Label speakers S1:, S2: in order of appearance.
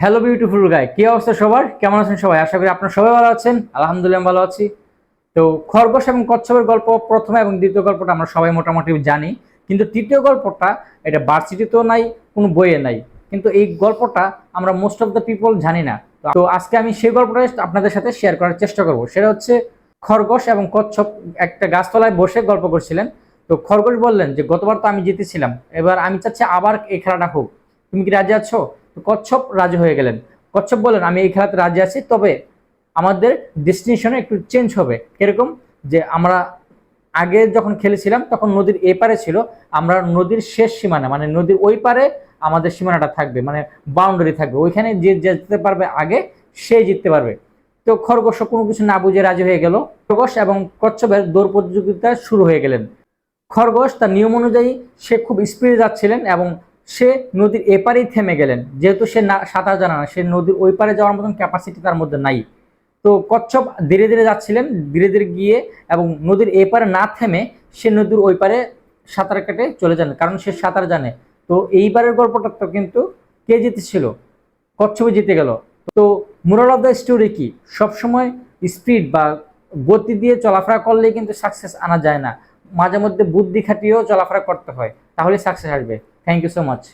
S1: Hello beautiful গাই কি অবস্থা সবার? কেমন আছেন সবাই? আশা করি আপনারা সবাই ভালো আছেন। আলহামদুলিল্লাহ ভালো আছি। তো খরগোশ এবং কচ্ছপের গল্প প্রথম এবং দ্বিতীয় গল্পটা আমরা সবাই মোটামুটি জানি। কিন্তু তৃতীয় গল্পটা, এটা ভার্সিটিতেও নাই, কোনো বইয়ে নাই। কিন্তু এই গল্পটা আমরা মোস্ট অফ দ্য পিপল জানি না। তো আজকে আমি সেই গল্পটা আপনাদের সাথে শেয়ার করার চেষ্টা করব। সেটা হচ্ছে খরগোশ এবং কচ্ছপ একটা গাছতলায় বসে গল্প করছিলেন। তো খরগোশ বললেন যে, গতবার তো আমি জিতেছিলাম। এবার আমি চাচ্ছি আবার এই খেলাটা হোক। তুমি কি রাজি আছো? কচ্ছপ রাজি হয়ে গেলেন। কচ্ছপ বললেন, আমি এই খেলাতে রাজি আছি, তবে আমাদের ডেস্টিনেশনে একটু চেঞ্জ হবে। কীরকম? যে আমরা আগে যখন খেলেছিলাম, তখন নদীর এপারে ছিল, আমরা নদীর শেষ সীমানা মানে নদীর ওই পারে আমাদের সীমানাটা থাকবে মানে বাউন্ডারি থাকবে। ওইখানে যে যেতে পারবে আগে, সে জিততে পারবে। তো খরগোশ কোনো কিছু না বুঝে রাজি হয়ে গেল। খরগোশ এবং কচ্ছপের দৌড় প্রতিযোগিতা শুরু হয়ে গেলেন। খরগোশ তার নিয়ম অনুযায়ী সে খুব স্পিডে যাচ্ছিলেন এবং সে নদীর এপারেই থেমে গেলেন। যেহেতু সে না সাঁতার জানা না, সে নদীর ওই পারে যাওয়ার মতন ক্যাপাসিটি তার মধ্যে নাই। তো কচ্ছপ ধীরে ধীরে যাচ্ছিলেন, ধীরে ধীরে গিয়ে এবং নদীর এপারে না থেমে সে নদীর ওই পারে সাঁতার কেটে চলে যান, কারণ সে সাঁতার জানে। তো এইবারের গল্পটা তো কিন্তু কে জিতেছিল? কচ্ছপে জিতে গেল। তো মোরাল অফ দ্য স্টোরি কি? সবসময় স্পিড বা গতি দিয়ে চলাফেরা করলেই কিন্তু সাকসেস আনা যায় না। মাঝে মধ্যে বুদ্ধি খাটিয়েও চলাফেরা করতে হয় তাহলে সাকসেস আসবে। thank you so much.